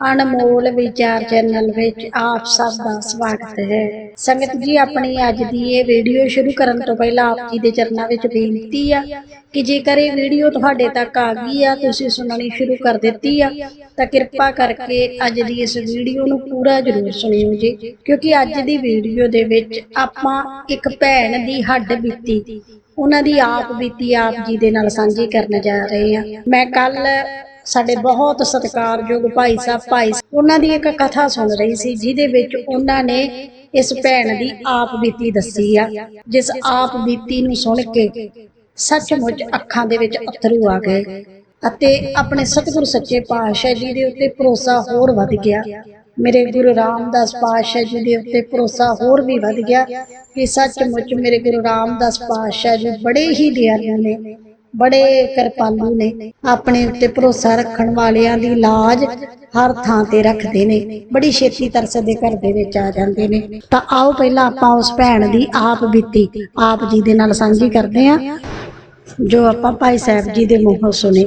ਅਨਮੋਲ ਵਿਚਾਰ ਚੈਨਲ ਵਿੱਚ ਆਪ ਸਭ ਦਾ ਸਵਾਗਤ ਹੈ। ਸੰਗਤ ਜੀ, ਆਪਣੀ ਅੱਜ ਦੀ ਇਹ ਵੀਡੀਓ ਸ਼ੁਰੂ ਕਰਨ ਤੋਂ ਪਹਿਲਾਂ ਆਪ ਜੀ ਦੇ ਚਰਨਾਂ ਵਿੱਚ ਬੇਨਤੀ ਆ ਕਿ ਜੇਕਰ ਇਹ ਵੀਡੀਓ ਤੁਹਾਡੇ ਤੱਕ ਆ ਗਈ ਆ, ਤੁਸੀਂ ਸੁਣਨੀ ਸ਼ੁਰੂ ਕਰ ਦਿੱਤੀ ਆ, ਤਾਂ ਕਿਰਪਾ ਕਰਕੇ ਅੱਜ ਦੀ ਇਸ ਵੀਡੀਓ ਨੂੰ ਪੂਰਾ ਜ਼ਰੂਰ ਸੁਣਿਓ ਜੀ। ਕਿਉਂਕਿ ਅੱਜ ਦੀ ਵੀਡੀਓ ਦੇ ਵਿੱਚ ਆਪਾਂ ਇੱਕ ਭੈਣ ਦੀ ਹੱਡ ਬੀਤੀ। ਉਹਨਾਂ ਦੀ ਆਪ ਬੀਤੀ ਆਪ ਜੀ ਦੇ ਨਾਲ ਸਾਂਝੀ ਕਰਨ ਜਾ ਰਹੇ ਹਾਂ ਮੈਂ ਕੱਲ ਸਾਡੇ ਬਹੁਤ ਸਤਿਕਾਰਯੋਗ ਭਾਈ ਸਾਹਿਬ ਭਾਈ ਉਹਨਾਂ ਦੀ ਇੱਕ ਕਥਾ ਸੁਣ ਰਹੀ ਸੀ ਜਿਹਦੇ ਵਿੱਚ ਉਹਨਾਂ ਨੇ ਇਸ ਭੈਣ ਦੀ ਆਪ ਬੀਤੀ ਦੱਸੀ ਆ ਜਿਸ ਆਪ ਬੀਤੀ ਨੂੰ ਸੁਣ ਕੇ ਸੱਚਮੁੱਚ ਅੱਖਾਂ ਦੇ ਵਿੱਚ ਅਥਰੂ ਆ ਗਏ ਅਤੇ ਆਪਣੇ ਸਤਿਗੁਰ ਸੱਚੇ ਪਾਤਸ਼ਾਹ ਜੀ ਦੇ ਉੱਤੇ ਭਰੋਸਾ ਹੋਰ ਵੱਧ ਗਿਆ। ਮੇਰੇ ਗੁਰੂ ਰਾਮਦਾਸ ਪਾਤਸ਼ਾਹ ਜੀ ਦੇ ਉੱਤੇ ਭਰੋਸਾ ਹੋਰ ਵੀ ਵੱਧ ਗਿਆ ਕਿ ਸੱਚਮੁੱਚ ਮੇਰੇ ਗੁਰੂ ਰਾਮਦਾਸ ਪਾਤਸ਼ਾਹ ਜੀ ਬੜੇ ਹੀ ਦਿਆਲੂ ਨੇ। ਬੜੇ ਕਿਰਪਾਲੂ ਨੇ, ਆਪਣੇ ਉੱਤੇ ਭਰੋਸਾ ਰੱਖਣ ਵਾਲਿਆਂ ਦੀ ਲਾਜ ਹਰ ਥਾਂ ਤੇ ਰੱਖਦੇ ਨੇ, ਬੜੀ ਛੇਤੀ ਤਰਸ ਦੇ ਘਰ ਦੇ ਵਿੱਚ ਆ ਜਾਂਦੇ ਨੇ। ਤਾਂ ਆਓ ਪਹਿਲਾਂ ਆਪਾਂ ਉਸ ਭੈਣ ਦੀ ਆਪ ਬੀਤੀ, ਆਪ ਜੀ ਦੇ ਨਾਲ ਸਾਂਝੀ ਕਰਦੇ ਹਾਂ, ਜੋ ਆਪਾਂ ਭਾਈ ਸਾਹਿਬ ਜੀ ਦੇ ਮੂੰਹੋਂ ਸੁਣੇ।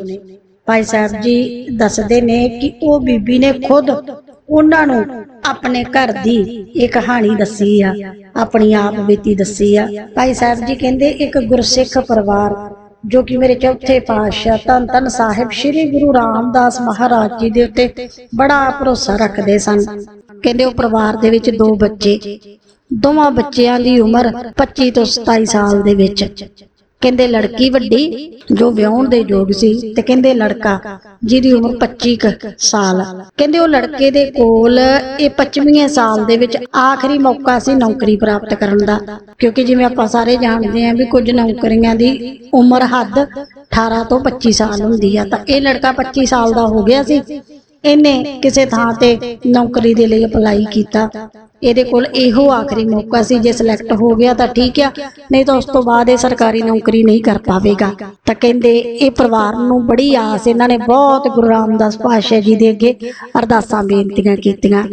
ਭਾਈ ਸਾਹਿਬ ਜੀ ਦੱਸਦੇ ਨੇ ਕਿ ਉਹ ਬੀਬੀ ਨੇ ਖੁਦ ਉਹਨਾਂ ਨੂੰ ਆਪਣੇ ਘਰ ਦੀ ਇਹ ਕਹਾਣੀ ਦੱਸੀ ਆ, ਆਪਣੀ ਆਪ ਬੀਤੀ ਦੱਸੀ ਆ। ਭਾਈ ਸਾਹਿਬ ਜੀ ਕਹਿੰਦੇ, ਇੱਕ ਗੁਰਸਿੱਖ ਪਰਿਵਾਰ ਜੋ ਕਿ ਮੇਰੇ ਚੌਥੇ ਪਾਤਸ਼ਾਹ ਧੰਨ ਧੰਨ ਸਾਹਿਬ ਸ੍ਰੀ ਗੁਰੂ ਰਾਮਦਾਸ ਮਹਾਰਾਜ ਜੀ ਦੇ ਉੱਤੇ ਬੜਾ ਭਰੋਸਾ ਰੱਖਦੇ ਸਨ। ਕਹਿੰਦੇ ਉਹ ਪਰਿਵਾਰ ਦੇ ਵਿੱਚ ਦੋ ਬੱਚੇ, ਦੋਵਾਂ ਬੱਚਿਆਂ ਦੀ ਉਮਰ 25 ਤੋਂ 27 ਸਾਲ ਦੇ ਵਿੱਚ। ਕਹਿੰਦੇ ਲੜਕੀ ਵੱਡੀ ਜੋ ਵਿਆਹਣ ਦੇ ਯੋਗ ਸੀ ਤੇ ਕਹਿੰਦੇ ਲੜਕਾ ਜਿਹਦੀ ਉਮਰ 25 ਸਾਲ। ਕਹਿੰਦੇ ਉਹ ਲੜਕੇ ਦੇ ਕੋਲ ਇਹ 25ਵੇਂ ਸਾਲ ਦੇ ਵਿੱਚ ਆਖਰੀ ਮੌਕਾ ਸੀ ਨੌਕਰੀ ਪ੍ਰਾਪਤ ਕਰਨ ਦਾ। ਕਿਉਂਕਿ ਜਿਵੇਂ ਆਪਾਂ ਸਾਰੇ ਜਾਣਦੇ ਹਾਂ ਵੀ ਕੁਝ ਨੌਕਰੀਆਂ ਦੀ ਉਮਰ ਹੱਦ 18 ਤੋਂ 25 ਸਾਲ ਹੁੰਦੀ ਆ, ਤਾਂ ਇਹ ਲੜਕਾ 25 ਸਾਲ ਦਾ ਹੋ ਗਿਆ ਸੀ। ਇਹਨੇ ਕਿਸੇ ਥਾਂ ਤੇ ਨੌਕਰੀ ਦੇ ਲਈ ਅਪਲਾਈ ਕੀਤਾ। ਇਹਦੇ ਕੋਲ ਇਹੋ ਆਖਰੀ ਮੌਕਾ ਸੀ, ਜੇ ਸਿਲੈਕਟ ਹੋ ਗਿਆ ਤਾਂ ਠੀਕ ਆ, ਨਹੀਂ ਤਾਂ ਉਸ ਤੋਂ ਬਾਅਦ ਇਹ ਸਰਕਾਰੀ ਨੌਕਰੀ ਨਹੀਂ ਕਰ ਪਾਵੇਗਾ। ਤਾਂ ਕਹਿੰਦੇ ਇਹ ਪਰਿਵਾਰ ਨੂੰ ਬੜੀ ਆਸ, ਇਹਨਾਂ ਨੇ ਬਹੁਤ ਗੁਰੂ ਰਾਮਦਾਸ ਪਾਤਸ਼ਾਹ ਜੀ ਦੇ ਅੱਗੇ ਅਰਦਾਸਾਂ ਬੇਨਤੀਆਂ ਕੀਤੀਆਂ।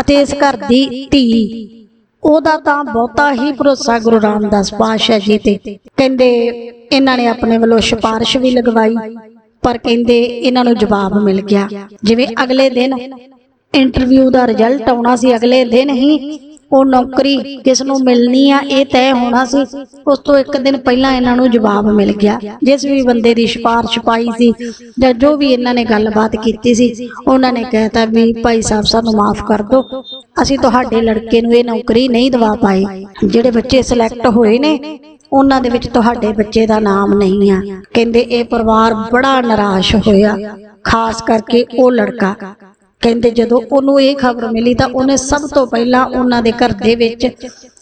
ਅਤੇ ਇਸ ਘਰ ਦੀ ਧੀ, ਉਹਦਾ ਤਾਂ ਬਹੁਤਾ ਹੀ ਭਰੋਸਾ ਗੁਰੂ ਰਾਮਦਾਸ ਪਾਤਸ਼ਾਹ ਜੀ ਤੇ। ਕਹਿੰਦੇ ਇਹਨਾਂ ਨੇ ਆਪਣੇ ਵੱਲੋਂ ਸਿਫਾਰਿਸ਼ ਵੀ ਲਗਵਾਈ, ਪਰ ਕਹਿੰਦੇ ਇਹਨਾਂ ਨੂੰ ਜਵਾਬ ਮਿਲ ਗਿਆ। ਜਿਵੇਂ ਅਗਲੇ ਦਿਨ ਇੰਟਰਵਿਊ ਦਾ ਰਿਜ਼ਲਟ ਆਉਣਾ ਸੀ, ਅਗਲੇ ਦਿਨ ਹੀ ਉਹ ਨੌਕਰੀ ਕਿਸ ਨੂੰ ਮਿਲਣੀ ਆ, ਇਹ ਤੈਅ ਹੋਣਾ ਸੀ। ਉਸ ਤੋਂ ਇੱਕ ਦਿਨ ਪਹਿਲਾਂ ਇਹਨਾਂ ਨੂੰ ਜਵਾਬ ਮਿਲ ਗਿਆ। ਜਿਸ ਵੀ ਬੰਦੇ ਦੀ ਸਿਫਾਰਿਸ਼ ਪਾਈ ਸੀ ਜਾਂ ਜੋ ਵੀ ਇਹਨਾਂ ਨੇ ਗੱਲਬਾਤ ਕੀਤੀ ਸੀ, ਉਹਨਾਂ ਨੇ ਕਹਿਤਾ ਵੀ ਭਾਈ ਸਾਹਿਬ, ਸਾਨੂੰ ਮਾਫ ਕਰ ਦਿਓ। ਅਸੀਂ ਤੁਹਾਡੇ ਲੜਕੇ ਨੂੰ ਇਹ ਨੌਕਰੀ ਨਹੀਂ ਦਵਾ ਪਾਏ। ਜਿਹੜੇ ਬੱਚੇ ਸਿਲੈਕਟ ਹੋਏ ਨੇ, ਉਹਨਾਂ ਦੇ ਵਿੱਚ ਤੁਹਾਡੇ ਬੱਚੇ ਦਾ ਨਾਮ ਨਹੀਂ ਆ। ਕਹਿੰਦੇ ਇਹ ਪਰਿਵਾਰ ਬੜਾ ਨਿਰਾਸ਼ ਹੋਇਆ, ਖਾਸ ਕਰਕੇ ਉਹ ਲੜਕਾ। ਕਹਿੰਦੇ ਜਦੋਂ ਉਹਨੂੰ ਇਹ ਖਬਰ ਮਿਲੀ ਤਾਂ ਉਹਨੇ ਸਭ ਤੋਂ ਪਹਿਲਾਂ ਉਹਨਾਂ ਦੇ ਘਰ ਦੇ ਵਿੱਚ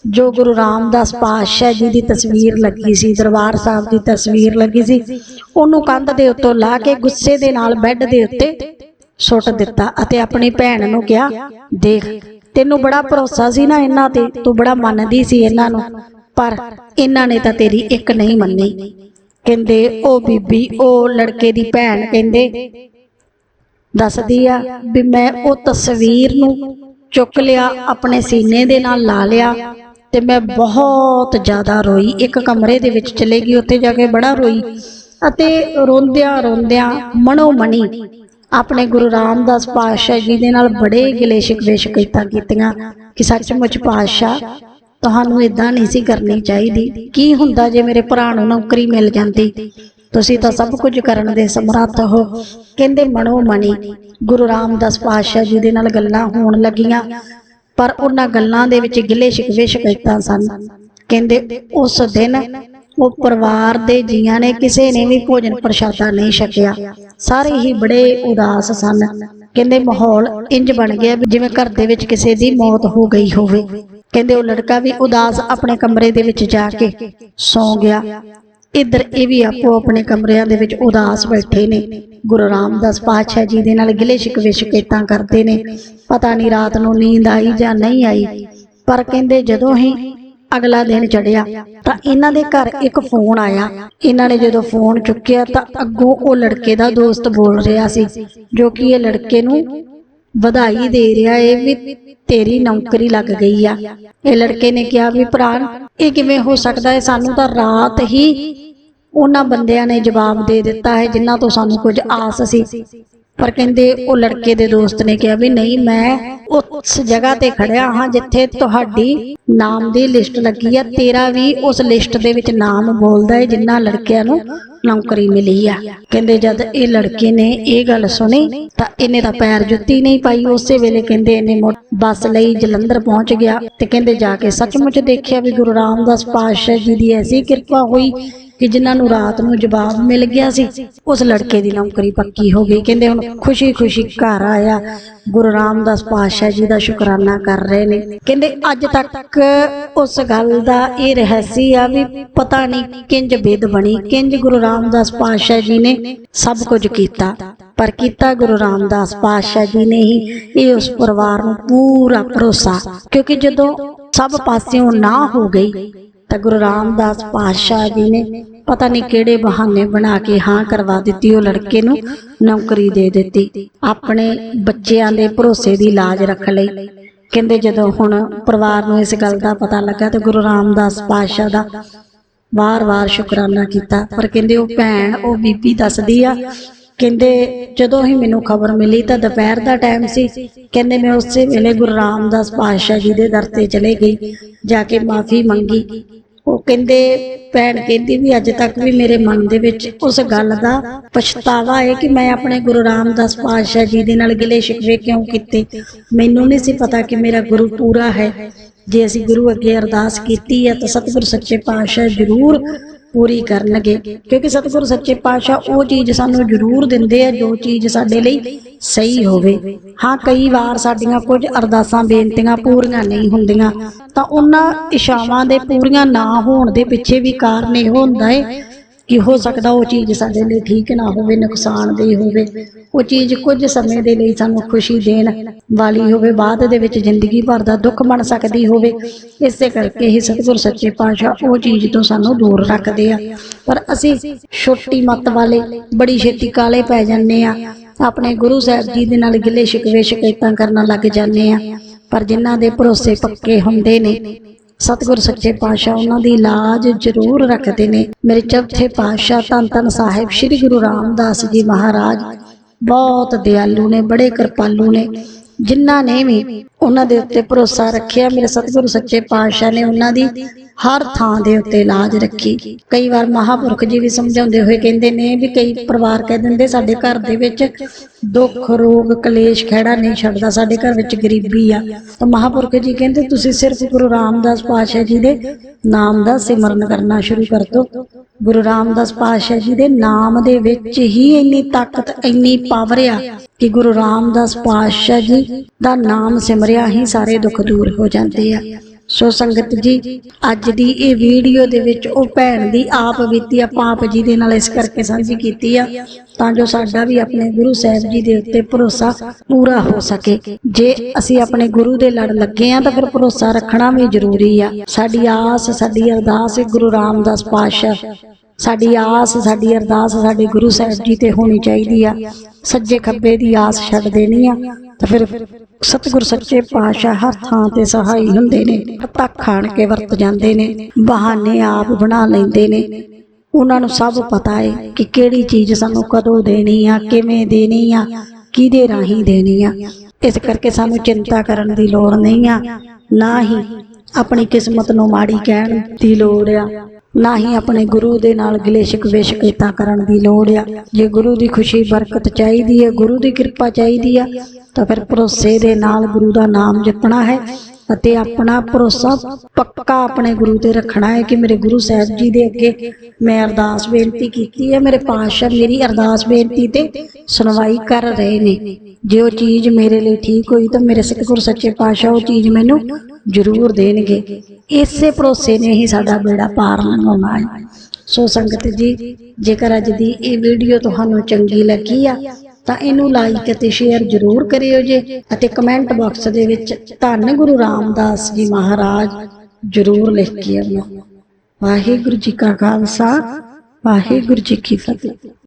ਜੋ ਗੁਰੂ ਰਾਮਦਾਸ ਪਾਤਸ਼ਾਹ ਜੀ ਦੀ ਤਸਵੀਰ ਲੱਗੀ ਸੀ, ਦਰਬਾਰ ਸਾਹਿਬ ਦੀ ਤਸਵੀਰ ਲੱਗੀ ਸੀ, ਉਹਨੂੰ ਕੰਧ ਦੇ ਉੱਤੋਂ ਲਾ ਕੇ ਗੁੱਸੇ ਦੇ ਨਾਲ ਬੈੱਡ ਦੇ ਉੱਤੇ ਸੁੱਟ ਦਿੱਤਾ ਅਤੇ ਆਪਣੀ ਭੈਣ ਨੂੰ ਕਿਹਾ, ਦੇਖ, ਤੈਨੂੰ ਬੜਾ ਭਰੋਸਾ ਸੀ ਨਾ ਇਹਨਾਂ ਤੇ, ਤੂੰ ਬੜਾ ਮੰਨਦੀ ਸੀ ਇਹਨਾਂ ਨੂੰ, ਪਰ ਇਹਨਾਂ ਨੇ ਤਾਂ ਤੇਰੀ ਇੱਕ ਨਹੀਂ ਮੰਨੀ। ਕਹਿੰਦੇ, ਉਹ ਬੀਬੀ, ਉਹ ਲੜਕੇ ਦੀ ਭੈਣ ਕਹਿੰਦੇ ਦੱਸਦੀ ਆ ਵੀ ਮੈਂ ਉਹ ਤਸਵੀਰ ਨੂੰ ਚੁੱਕ ਲਿਆ, ਆਪਣੇ ਸੀਨੇ ਦੇ ਨਾਲ ਲਾ ਲਿਆ ਤੇ ਮੈਂ ਬਹੁਤ ਜ਼ਿਆਦਾ ਰੋਈ। ਇੱਕ ਕਮਰੇ ਦੇ ਵਿੱਚ ਚਲੇ ਗਈ, ਉੱਥੇ ਜਾ ਕੇ ਬੜਾ ਰੋਈ ਅਤੇ ਰੋਂਦਿਆਂ ਰੋਂਦਿਆਂ ਮਨੋ ਮਣੀ ਆਪਣੇ ਗੁਰੂ ਰਾਮਦਾਸ ਪਾਤਸ਼ਾਹ ਜੀ ਦੇ ਨਾਲ ਬੜੇ ਗਿਲੇ ਸ਼ਿਕਵੇ ਸ਼ਿਕਾਇਤਾਂ ਕੀਤੀਆਂ ਕਿ ਸੱਚਮੁੱਚ ਪਾਤਸ਼ਾਹ, ਤੁਹਾਨੂੰ ਇਦਾਂ ਨਹੀਂ ਸੀ ਕਰਨੀ ਚਾਹੀਦੀ। ਕੀ ਹੁੰਦਾ ਜੇ ਮੇਰੇ ਭਰਾ ਨੂੰ ਨੌਕਰੀ ਮਿਲ ਜਾਂਦੀ? ਤੁਸੀਂ ਤਾਂ ਸਭ ਕੁਝ ਕਰਨ ਦੇ ਸਮਰੱਥ ਹੋ। ਕਹਿੰਦੇ ਮਨੋ ਮਣੀ। ਗੁਰੂ ਰਾਮਦਾਸ ਪਾਤਸ਼ਾਹ ਜੀ ਦੇ ਨਾਲ ਗੱਲਾਂ ਹੋਣ ਲੱਗੀਆਂ। ਪਰ ਉਹਨਾਂ ਗੱਲਾਂ ਦੇ ਵਿੱਚ ਗਿਲੇ ਸ਼ਿਕਵੇ ਸ਼ਿਕਾਇਤਾਂ ਸਨ। ਕਹਿੰਦੇ, ਉਸ ਦਿਨ ਉਹ ਪਰਿਵਾਰ ਦੇ ਜੀਆਂ ਨੇ ਕਿਸੇ ਨੇ ਵੀ ਭੋਜਨ ਪ੍ਰਸ਼ਾਦਾ ਨਹੀਂ ਛਕਿਆ। ਸਾਰੇ ਹੀ ਬੜੇ ਉਦਾਸ ਸਨ। ਕਹਿੰਦੇ, ਮਾਹੌਲ ਇੰਜ ਬਣ ਗਿਆ ਜਿਵੇਂ ਘਰ ਦੇ ਵਿੱਚ ਕਿਸੇ ਦੀ ਮੌਤ ਹੋ ਗਈ ਹੋਵੇ। ਕਹਿੰਦੇ, ਉਹ ਲੜਕਾ ਵੀ ਉਦਾਸ ਆਪਣੇ ਕਮਰੇ ਦੇ ਵਿੱਚ ਜਾ ਕੇ ਸੌਂ ਗਿਆ। ਇੱਧਰ ਇਹ ਵੀ ਆਪੋ ਆਪਣੇ ਕਮਰਿਆਂ ਦੇ ਵਿੱਚ ਉਦਾਸ ਬੈਠੇ ਨੇ। ਗੁਰੂ ਰਾਮਦਾਸ ਪਾਤਸ਼ਾਹ ਜੀ ਦੇ ਨਾਲ ਗਿਲੇ ਸ਼ਿਕਵੇ ਸ਼ਿਕਾਇਤਾਂ ਕਰਦੇ ਨੇ। ਪਤਾ ਨਹੀਂ ਰਾਤ ਨੂੰ ਨੀਂਦ ਆਈ ਜਾਂ ਨਹੀਂ ਆਈ। ਪਰ ਕਹਿੰਦੇ ਜਦੋਂ ਹੀ ਅਗਲਾ ਦਿਨ ਚੜਿਆ ਤਾਂ ਇਹਨਾਂ ਦੇ ਘਰ ਇੱਕ ਫੋਨ ਆਇਆ। ਇਹਨਾਂ ਨੇ ਜਦੋਂ ਫੋਨ ਚੁੱਕਿਆ ਤਾਂ ਅੱਗੋਂ ਉਹ ਲੜਕੇ ਦਾ ਦੋਸਤ ਬੋਲ ਰਿਹਾ ਸੀ, ਜੋ ਕਿ ਇਹ ਲੜਕੇ ਨੂੰ ਵਧਾਈ ਦੇ ਰਿਹਾ ਏ ਵੀ ਤੇਰੀ ਨੌਕਰੀ ਲੱਗ ਗਈ ਆ। ਇਹ ਲੜਕੇ ਨੇ ਕਿਹਾ ਵੀ ਭਰਾ ਇਹ ਕਿਵੇਂ ਹੋ ਸਕਦਾ ਹੈ ਸਾਨੂੰ ਤਾਂ ਰਾਤ ਹੀ ਉਹਨਾਂ ਬੰਦਿਆਂ ਨੇ ਜਵਾਬ ਦੇ ਦਿੱਤਾ ਹੈ ਜਿਨ੍ਹਾਂ ਤੋਂ ਸਾਨੂੰ ਕੁਝ ਆਸ ਸੀ। ਪਰ ਕਹਿੰਦੇ ਉਹ ਲੜਕੇ ਦੇ ਦੋਸਤ ਨੇ ਕਿਹਾ ਵੀ ਨਹੀਂ ਮੈਂ ਉਸ ਜਗ੍ਹਾ ਤੇ ਖੜਿਆ ਹਾਂ ਜਿੱਥੇ ਤੁਹਾਡੀ ਨਾਮ ਦੀ ਲਿਸਟ ਲੱਗੀ ਆ। ਤੇਰਾ ਵੀ ਉਸ ਲਿਸਟ ਦੇ ਵਿੱਚ ਨਾਮ ਬੋਲਦਾ ਹੈ ਜਿਨ੍ਹਾਂ ਲੜਕਿਆਂ ਨੂੰ ਨੌਕਰੀ ਮਿਲੀ ਆ। ਕਹਿੰਦੇ ਜਦ ਇਹ ਲੜਕੇ ਨੇ ਇਹ ਗੱਲ ਸੁਣੀ ਤਾਂ ਇਹਨੇ ਤਾਂ ਪੈਰ ਜੁੱਤੀ ਨਹੀਂ ਪਾਈ, ਉਸੇ ਵੇਲੇ ਕਹਿੰਦੇ ਇਹਨੇ ਬੱਸ ਲਈ ਜਲੰਧਰ ਪਹੁੰਚ ਗਿਆ ਤੇ ਕਹਿੰਦੇ ਜਾ ਕੇ ਸੱਚਮੁੱਚ ਦੇਖਿਆ ਵੀ ਗੁਰੂ ਰਾਮਦਾਸ ਪਾਤਸ਼ਾਹ ਜੀ ਦੀ ਐਸੀ ਕਿਰਪਾ ਹੋਈ ਕਿ ਜਿਨ੍ਹਾਂ ਨੂੰ ਰਾਤ ਨੂੰ ਜਵਾਬ ਮਿਲ ਗਿਆ ਸੀ, ਉਸ ਲੜਕੇ ਦੀ ਨੌਕਰੀ ਪੱਕੀ ਹੋ ਗਈ। ਕਹਿੰਦੇ ਹੁਣ ਖੁਸ਼ੀ-ਖੁਸ਼ੀ ਘਰ ਆਇਆ। ਗੁਰੂ ਰਾਮਦਾਸ ਪਾਤਸ਼ਾਹ ਜੀ ਦਾ ਸ਼ੁਕਰਾਨਾ ਕਰ ਰਹੇ ਨੇ। ਕਹਿੰਦੇ, ਅੱਜ ਤੱਕ ਉਸ ਗੱਲ ਦਾ ਇਹ ਰਹੱਸੀ ਆ ਵੀ ਪਤਾ ਨਹੀਂ ਕਿੰਜ ਬਿਦ ਬਣੀ, ਕਿੰਜ ਗੁਰੂ ਰਾਮਦਾਸ ਪਾਤਸ਼ਾਹ ਜੀ ਨੇ ਸਭ ਕੁਝ ਕੀਤਾ। ਪਰ ਕੀਤਾ ਗੁਰੂ ਰਾਮਦਾਸ ਪਾਤਸ਼ਾਹ ਜੀ ਨੇ ਹੀ ਇਹ ਉਸ ਪਰਿਵਾਰ ਨੂੰ ਪੂਰਾ ਭਰੋਸਾ, ਕਿਉਂਕਿ ਜਦੋਂ ਸਭ ਪਾਸਿਓਂ ਨਾ ਹੋ ਗਈ, ਤਾਂ ਗੁਰੂ ਰਾਮਦਾਸ ਪਾਤਸ਼ਾਹ ਜੀ ਨੇ ਪਤਾ ਨਹੀਂ ਕਿਹੜੇ ਬਹਾਨੇ ਬਣਾ ਕੇ ਹਾਂ ਕਰਵਾ ਦਿੱਤੀ, ਉਹ ਲੜਕੇ ਨੂੰ ਨੌਕਰੀ ਦੇ ਦਿੱਤੀ। ਆਪਣੇ ਬੱਚਿਆਂ ਦੇ ਭਰੋਸੇ ਦੀ ਲਾਜ ਰੱਖ ਲਈ। ਕਹਿੰਦੇ ਜਦੋਂ ਹੁਣ ਪਰਿਵਾਰ ਨੂੰ ਇਸ ਗੱਲ ਦਾ ਪਤਾ ਲੱਗਾ ਤੇ ਗੁਰੂ ਰਾਮਦਾਸ ਪਾਤਸ਼ਾਹ ਦਾ ਵਾਰ-ਵਾਰ ਸ਼ੁਕਰਾਨਾ ਕੀਤਾ। ਪਰ ਕਹਿੰਦੇ ਉਹ ਭੈਣ, ਉਹ ਬੀਬੀ ਦੱਸਦੀ ਆ, ਕਹਿੰਦੇ ਜਦੋਂ ਹੀ ਮੈਨੂੰ ਖਬਰ ਮਿਲੀ ਤਾਂ ਦੁਪਹਿਰ ਦਾ ਟਾਈਮ ਸੀ। ਕਹਿੰਦੇ ਮੈਂ ਉਸੇ ਵੇਲੇ ਗੁਰੂ ਰਾਮਦਾਸ ਪਾਤਸ਼ਾਹ ਜੀ ਦੇ ਦਰ ਤੇ ਚਲੇ ਗਈ। ਜਾ ਕੇ ਮਾਫੀ ਮੰਗੀ। ਉਹ ਕਹਿੰਦੇ, ਭੈਣ ਕਹਿੰਦੀ ਵੀ ਅੱਜ ਤੱਕ ਵੀ ਮੇਰੇ ਮਨ ਦੇ ਵਿੱਚ ਉਸ ਗੱਲ ਦਾ ਪਛਤਾਵਾ ਹੈ ਕਿ ਮੈਂ ਆਪਣੇ ਗੁਰੂ ਰਾਮਦਾਸ ਪਾਤਸ਼ਾਹ ਜੀ ਦੇ ਨਾਲ ਗਿਲੇ ਸ਼ਿਕਵੇ ਕਿਉਂ ਕੀਤੇ? ਮੈਨੂੰ ਨਹੀਂ ਸੀ ਪਤਾ ਕਿ ਮੇਰਾ ਗੁਰੂ ਪੂਰਾ ਹੈ। ਜੇ ਅਸੀਂ ਗੁਰੂ ਅੱਗੇ ਅਰਦਾਸ ਕੀਤੀ ਹੈ ਤਾਂ ਸਤਿਗੁਰ ਸੱਚੇ ਪਾਤਸ਼ਾਹ ਜ਼ਰੂਰ ਪੂਰੀ ਕਰਨਗੇ ਕਿਉਂਕਿ ਸਤਿਗੁਰ ਸੱਚੇ ਪਾਤਸ਼ਾਹ ਉਹ ਚੀਜ਼ ਸਾਨੂੰ ਜ਼ਰੂਰ ਦਿੰਦੇ ਆ, ਜੋ ਚੀਜ਼ ਸਾਡੇ ਲਈ ਸਹੀ ਹੋਵੇ। ਹਾਂ, ਕਈ ਵਾਰ ਸਾਡੀਆਂ ਕੁਝ ਅਰਦਾਸਾਂ, ਬੇਨਤੀਆਂ ਪੂਰੀਆਂ ਨਹੀਂ ਹੁੰਦੀਆਂ, ਤਾਂ ਉਹਨਾਂ ਇਸ਼ਾਵਾਂ ਦੇ ਪੂਰੀਆਂ ਨਾ ਹੋਣ ਦੇ ਪਿੱਛੇ ਵੀ ਕਾਰਨ ਇਹ ਹੁੰਦਾ ਹੈ ਕਿ ਹੋ ਸਕਦਾ ਉਹ ਚੀਜ਼ ਸਾਡੇ ਲਈ ਠੀਕ ਨਾ ਹੋਵੇ, ਨੁਕਸਾਨ ਨੁਕਸਾਨਦੇਹ ਹੋਵੇ। ਉਹ ਚੀਜ਼ ਕੁਝ ਸਮੇਂ ਦੇ ਲਈ ਸਾਨੂੰ ਖੁਸ਼ੀ ਦੇਣ ਵਾਲੀ ਹੋਵੇ, ਬਾਅਦ ਦੇ ਵਿੱਚ ਜ਼ਿੰਦਗੀ ਭਰ ਦਾ ਦੁੱਖ ਬਣ ਸਕਦੀ ਹੋਵੇ। ਇਸੇ ਕਰਕੇ ਹੀ ਸਤਿਗੁਰ ਸੱਚੇ ਪਾਤਸ਼ਾਹ ਉਹ ਚੀਜ਼ ਤੋਂ ਸਾਨੂੰ ਦੂਰ ਰੱਖਦੇ ਆ। ਪਰ ਅਸੀਂ ਛੋਟੀ ਮੱਤ ਵਾਲੇ, ਬੜੀ ਛੇਤੀ ਕਾਲੇ ਪੈ ਜਾਂਦੇ ਆ। ਆਪਣੇ ਗੁਰੂ ਸਾਹਿਬ ਜੀ ਦੇ ਨਾਲ ਗਿਲੇ ਸ਼ਿਕਵੇ ਸ਼ਿਕਾਇਤਾਂ ਕਰਨ ਲੱਗ ਜਾਂਦੇ ਆ। ਪਰ ਜਿਨ੍ਹਾਂ ਦੇ ਭਰੋਸੇ ਪੱਕੇ ਹੁੰਦੇ ਨੇ ਸਤਿਗੁਰ ਸੱਚੇ ਪਾਤਸ਼ਾਹ ਉਹਨਾਂ ਦੀ ਲਾਜ ਜ਼ਰੂਰ ਰੱਖਦੇ ਨੇ। ਮੇਰੇ ਚੌਥੇ ਪਾਤਸ਼ਾਹ ਧੰਨ ਧੰਨ ਸਾਹਿਬ ਸ੍ਰੀ ਗੁਰੂ ਰਾਮਦਾਸ ਜੀ ਮਹਾਰਾਜ ਬਹੁਤ ਦਿਆਲੂ ਨੇ, ਬੜੇ ਕਿਰਪਾਲੂ ਨੇ। ਜਿਨ੍ਹਾਂ ਨੇ ਵੀ ਉਹਨਾਂ ਦੇ ਉੱਤੇ ਭਰੋਸਾ ਰੱਖਿਆ, ਮੇਰੇ ਸਤਿਗੁਰੂ ਸੱਚੇ ਪਾਤਸ਼ਾਹ ਨੇ ਉਹਨਾਂ ਦੀ ਹਰ ਥਾਂ ਦੇ ਉੱਤੇ ਲਾਜ ਰੱਖੀ। ਕਈ ਵਾਰ ਮਹਾਪੁਰਖ ਜੀ ਵੀ ਸਮਝਾਉਂਦੇ ਹੋਏ ਕਹਿੰਦੇ ਨੇ ਵੀ ਕਈ ਪਰਿਵਾਰ ਕਹਿ ਦਿੰਦੇ, ਸਾਡੇ ਘਰ ਦੇ ਵਿੱਚ ਦੁੱਖ, ਰੋਗ, ਕਲੇਸ਼, ਖਹਿੜਾ ਨਹੀਂ ਛੱਡਦਾ, ਸਾਡੇ ਘਰ ਵਿੱਚ ਗਰੀਬੀ ਆ। ਤਾਂ ਮਹਾਪੁਰਖ ਜੀ ਕਹਿੰਦੇ, ਤੁਸੀਂ ਸਿਰਫ ਗੁਰੂ ਰਾਮਦਾਸ ਪਾਤਸ਼ਾਹ ਜੀ ਦੇ ਨਾਮ ਦਾ ਸਿਮਰਨ ਕਰਨਾ ਸ਼ੁਰੂ ਕਰ ਦਿਓ ਗੁਰੂ ਰਾਮਦਾਸ ਪਾਤਸ਼ਾਹ ਜੀ ਦੇ ਨਾਮ ਦੇ ਵਿੱਚ ਹੀ ਇੰਨੀ ਤਾਕਤ, ਇੰਨੀ ਪਾਵਰ ਆ ਕਿ ਗੁਰੂ ਰਾਮਦਾਸ ਪਾਤਸ਼ਾਹ ਜੀ ਦਾ ਨਾਮ ਸਿਮਰਿਆ ਹੀ ਸਾਰੇ ਦੁੱਖ ਦੂਰ ਹੋ ਜਾਂਦੇ ਆ। ਸੋ ਸੰਗਤ ਜੀ, ਅੱਜ ਦੀ ਇਹ ਵੀਡੀਓ ਦੇ ਵਿੱਚ ਉਹ ਭੈਣ ਦੀ ਆਪ ਬੀਤੀ ਆਪਾਂ ਆਪ ਜੀ ਦੇ ਨਾਲ ਇਸ ਕਰਕੇ ਸਾਂਝੀ ਕੀਤੀ ਆ, ਤਾਂ ਜੋ ਸਾਡਾ ਵੀ ਆਪਣੇ ਗੁਰੂ ਸਾਹਿਬ ਜੀ ਦੇ ਉੱਤੇ ਭਰੋਸਾ ਪੂਰਾ ਹੋ ਸਕੇ। ਜੇ ਅਸੀਂ ਆਪਣੇ ਗੁਰੂ ਦੇ ਲੜ ਲੱਗੇ ਆ, ਤਾਂ ਫਿਰ ਭਰੋਸਾ ਰੱਖਣਾ ਵੀ ਜ਼ਰੂਰੀ ਆ। ਸਾਡੀ ਆਸ, ਸਾਡੀ ਅਰਦਾਸ ਹੈ ਗੁਰੂ ਰਾਮਦਾਸ ਪਾਤਸ਼ਾਹ ਸਾਡੀ ਆਸ, ਸਾਡੀ ਅਰਦਾਸ ਸਾਡੇ ਗੁਰੂ ਸਾਹਿਬ ਜੀ ਤੇ ਹੋਣੀ ਚਾਹੀਦੀ ਆ। ਸੱਜੇ ਖੱਬੇ ਦੀ ਆਸ ਛੱਡ ਦੇਣੀ ਆ। ਤਾਂ ਫਿਰ ਸਤਿਗੁਰ ਸੱਚੇ ਪਾਤਸ਼ਾਹ ਹਰ ਥਾਂ ਤੇ ਸਹਾਈ ਹੁੰਦੇ ਨੇ ਪਤਾ ਖਾਣ ਕੇ ਵਰਤ ਜਾਂਦੇ ਨੇ, ਬਹਾਨੇ ਆਪ ਬਣਾ ਲੈਂਦੇ ਨੇ। ਉਹਨਾਂ ਨੂੰ ਸਭ ਪਤਾ ਹੈ ਕਿ ਕਿਹੜੀ ਚੀਜ਼ ਸਾਨੂੰ ਕਦੋਂ ਦੇਣੀ ਆ, ਕਿਵੇਂ ਦੇਣੀ ਆ, ਕਿਹਦੇ ਰਾਹੀਂ ਦੇਣੀ ਆ। ਇਸ ਕਰਕੇ ਸਾਨੂੰ ਚਿੰਤਾ ਕਰਨ ਦੀ ਲੋੜ ਨਹੀਂ ਆ। ਨਾ ਹੀ ਆਪਣੀ ਕਿਸਮਤ ਨੂੰ ਮਾੜੀ ਕਹਿਣ ਦੀ ਲੋੜ ਆ। ਨਾ ਹੀ ਆਪਣੇ ਗੁਰੂ ਦੇ ਨਾਲ ਗਿਲੇ ਸ਼ਿਕਵੇ ਸ਼ਿਕਾਇਤਾਂ ਕਰਨ ਦੀ ਲੋੜ ਆ। ਜੇ ਗੁਰੂ ਦੀ ਖੁਸ਼ੀ, ਬਰਕਤ ਚਾਹੀਦੀ ਹੈ ਗੁਰੂ ਦੀ ਕਿਰਪਾ ਚਾਹੀਦੀ ਆ, ਤਾਂ ਫਿਰ ਭਰੋਸੇ ਦੇ ਨਾਲ ਗੁਰੂ ਦਾ ਨਾਮ ਜਪਣਾ ਹੈ। ਅਤੇ ਆਪਣਾ ਭਰੋਸਾ ਪੱਕਾ ਆਪਣੇ ਗੁਰੂ ਤੇ ਰੱਖਣਾ ਹੈ ਕਿ ਮੇਰੇ ਗੁਰੂ ਸਾਹਿਬ ਜੀ ਦੇ ਅੱਗੇ ਮੈਂ ਅਰਦਾਸ ਬੇਨਤੀ ਕੀਤੀ ਹੈ, ਮੇਰੇ ਪਾਤਸ਼ਾਹ ਮੇਰੀ ਅਰਦਾਸ ਬੇਨਤੀ ਤੇ ਸੁਣਵਾਈ ਕਰ ਰਹੇ ਨੇ। ਜੇ ਉਹ ਚੀਜ਼ ਮੇਰੇ ਲਈ ਠੀਕ ਹੋਈ ਤਾਂ ਮੇਰੇ ਸਤਿਗੁਰ ਸੱਚੇ ਪਾਤਸ਼ਾਹ ਉਹ ਚੀਜ਼ ਮੈਨੂੰ ਜ਼ਰੂਰ ਦੇਣਗੇ। ਇਸੇ ਭਰੋਸੇ ਨੇ ਹੀ ਸਾਡਾ ਬੇੜਾ ਪਾਰ ਲੰਘਾਉਣਾ ਹੈ। ਸੋ ਸੰਗਤ ਜੀ, ਜੇਕਰ ਅੱਜ ਦੀ ਇਹ ਵੀਡੀਓ ਤੁਹਾਨੂੰ ਚੰਗੀ ਲੱਗੀ ਆ ਤਾਂ ਇਹਨੂੰ ਲਾਈਕ ਅਤੇ ਸ਼ੇਅਰ ਜ਼ਰੂਰ ਕਰਿਓ ਜੇ ਅਤੇ ਕਮੈਂਟ ਬਾਕਸ ਦੇ ਵਿੱਚ ਧੰਨ ਗੁਰੂ ਰਾਮਦਾਸ ਜੀ ਮਹਾਰਾਜ ਜ਼ਰੂਰ ਲਿਖ ਕੇ ਆਉਣਾ ਵਾਹਿਗੁਰੂ ਜੀ ਕਾ ਖਾਲਸਾ, ਵਾਹਿਗੁਰੂ ਜੀ ਕੀ ਫਤਿਹ।